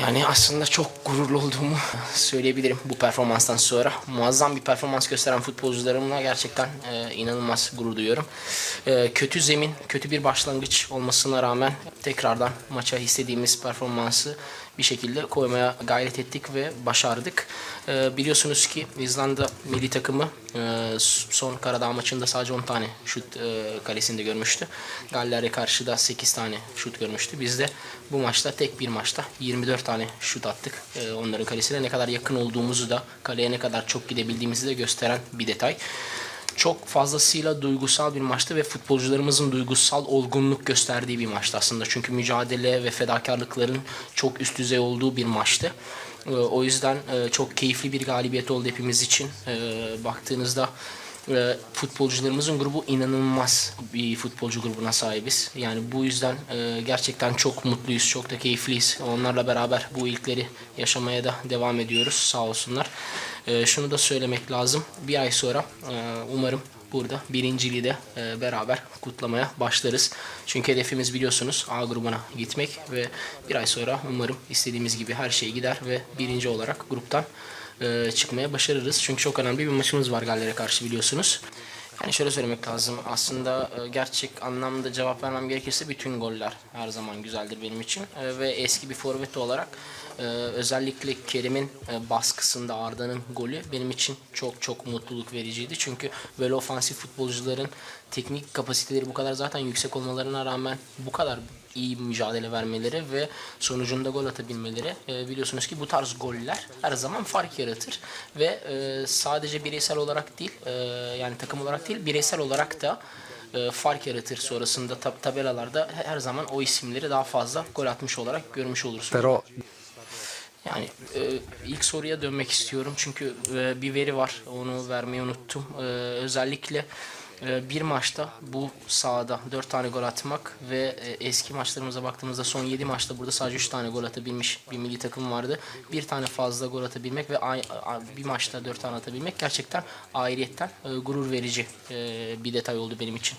Yani aslında çok gururlu olduğumu söyleyebilirim bu performanstan sonra. Muazzam bir performans gösteren futbolcularımla gerçekten e, inanılmaz gurur duyuyorum. E, kötü zemin, kötü bir başlangıç olmasına rağmen tekrardan maça istediğimiz performansı bir şekilde koymaya gayret ettik ve başardık. E, biliyorsunuz ki İzlanda milli takımı e, son Karadağ maçında sadece 10 tane şut e, kalesinde görmüştü. Galler'e karşı da 8 tane şut görmüştü. Biz de bu maçta tek bir maçta 24 tane şut attık. E, onların kalesine ne kadar yakın olduğumuzu da kaleye ne kadar çok gidebildiğimizi de gösteren bir detay. Çok fazlasıyla duygusal bir maçtı ve futbolcularımızın duygusal olgunluk gösterdiği bir maçtı aslında. Çünkü mücadele ve fedakarlıkların çok üst düzey olduğu bir maçtı. E, O yüzden e, çok keyifli bir galibiyet oldu hepimiz için. E, Baktığınızda e, futbolcularımızın grubu inanılmaz bir futbolcu grubuna sahibiz. Yani bu yüzden e, gerçekten çok mutluyuz, çok da keyifliyiz. Onlarla beraber bu ilkleri yaşamaya da devam ediyoruz. Sağ olsunlar. E, şunu da söylemek lazım. Bir ay sonra umarım burada birinciliği de e, beraber kutlamaya başlarız. Çünkü hedefimiz biliyorsunuz A grubuna gitmek ve bir ay sonra umarım istediğimiz gibi her şey gider ve birinci olarak gruptan e, çıkmaya başarırız. Çünkü çok önemli bir maçımız var Galler'e karşı biliyorsunuz. Yani şöyle söylemek lazım. Aslında e, gerçek anlamda cevap vermem gerekirse bütün goller her zaman güzeldir benim için. E, Ve eski bir forvet olarak e, özellikle Kerim'in baskısında Arda'nın golü benim için çok çok mutluluk vericiydi. Çünkü böyle ofansif futbolcuların teknik kapasiteleri bu kadar zaten yüksek olmalarına rağmen bu kadar iyi mücadele vermeleri ve sonucunda gol atabilmeleri e, biliyorsunuz ki bu tarz goller her zaman fark yaratır ve e, sadece bireysel olarak değil e, yani takım olarak değil bireysel olarak da e, fark yaratır sonrasında tab- tabelalarda her zaman o isimleri daha fazla gol atmış olarak görmüş olursunuz. Pero Yani e, ilk soruya dönmek istiyorum çünkü e, bir veri var onu vermeyi unuttum. E, özellikle bir maçta bu sahada 4 tane gol atmak ve e, eski maçlarımıza baktığımızda son 7 maçta burada sadece 3 tane gol atabilmiş bir milli takım vardı. Bir tane fazla gol atabilmek ve bir maçta 4 tane atabilmek gerçekten ayrıyetten e, gurur verici e, bir detay oldu benim için.